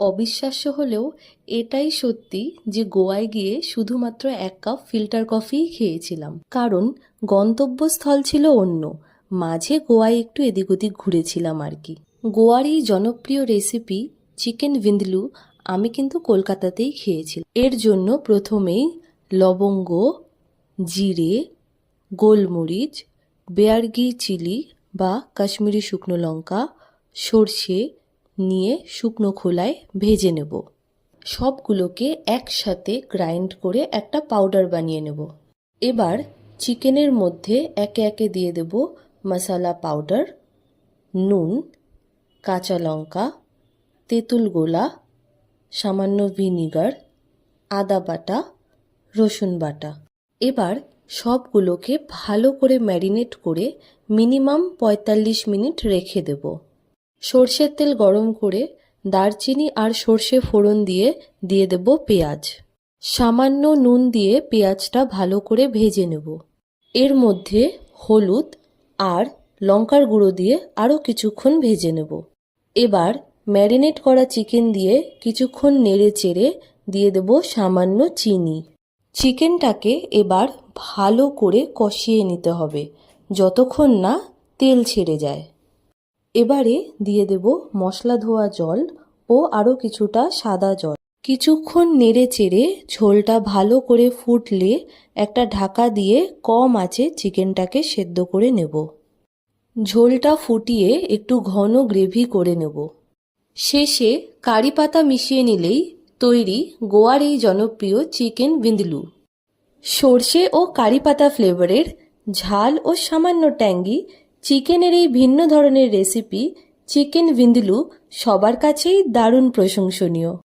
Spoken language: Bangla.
অবিশ্বাস্য হলেও এটাই সত্যি যে গোয়ায় গিয়ে শুধুমাত্র এক কাপ ফিল্টার কফিই খেয়েছিলাম। কারণ গন্তব্যস্থল ছিল অন্য, মাঝে গোয়ায় একটু এদিক ওদিক ঘুরেছিলাম আর কি। গোয়ার এই জনপ্রিয় রেসিপি চিকেন ভিন্দলু আমি কিন্তু কলকাতাতেই খেয়েছিলাম। এর জন্য প্রথমেই লবঙ্গ, জিরে, গোলমরিচ, বেয়ারগি চিলি বা কাশ্মীরি শুকনো লঙ্কা, সর্ষে নিয়ে শুকনো খোলায় ভেজে নেব। সবগুলোকে একসাথে গ্রাইন্ড করে একটা পাউডার বানিয়ে নেব। এবার চিকেনের মধ্যে একে একে দিয়ে দেব মশালা পাউডার, নুন, কাঁচা লঙ্কা, তেঁতুল গোলা, সামান্য ভিনিগার, আদা বাটা, রসুন বাটা। এবার সবগুলোকে ভালো করে ম্যারিনেট করে মিনিমাম পঁয়তাল্লিশ মিনিট রেখে দেব। সর্ষের তেল গরম করে দারচিনি আর সর্ষে ফোড়ন দিয়ে দিয়ে দেব পেঁয়াজ। সামান্য নুন দিয়ে পেঁয়াজটা ভালো করে ভেজে নেব। এর মধ্যে হলুদ আর লঙ্কার গুঁড়ো দিয়ে আরও কিছুক্ষণ ভেজে নেব। এবার ম্যারিনেট করা চিকেন দিয়ে কিছুক্ষণ নেড়ে চেড়ে দিয়ে দেব সামান্য চিনি। চিকেনটাকে এবার ভালো করে কষিয়ে নিতে হবে, যতক্ষণ না তেল ছেড়ে যায়। এবারে দিয়ে দেব মশলা ধোয়া জল ও আরও কিছুটা সাদা জল। কিছুক্ষণ নেড়ে চেড়ে ঝোলটা ভালো করে ফুটলে একটা ঢাকা দিয়ে কম আঁচে চিকেনটাকে সেদ্ধ করে নেব। ঝোলটা ফুটিয়ে একটু ঘন গ্রেভি করে নেব। শেষে কারি পাতা মিশিয়ে নিলেই তৈরি গোয়ার এই জনপ্রিয় চিকেন বিন্দলু। সর্ষে ও কারি পাতা ফ্লেভারের ঝাল ও সামান্য ট্যাঙ্গি চিকেনের এই ভিন্ন ধরনের রেসিপি চিকেন ভিন্দলু সবার কাছেই দারুণ প্রশংসনীয়।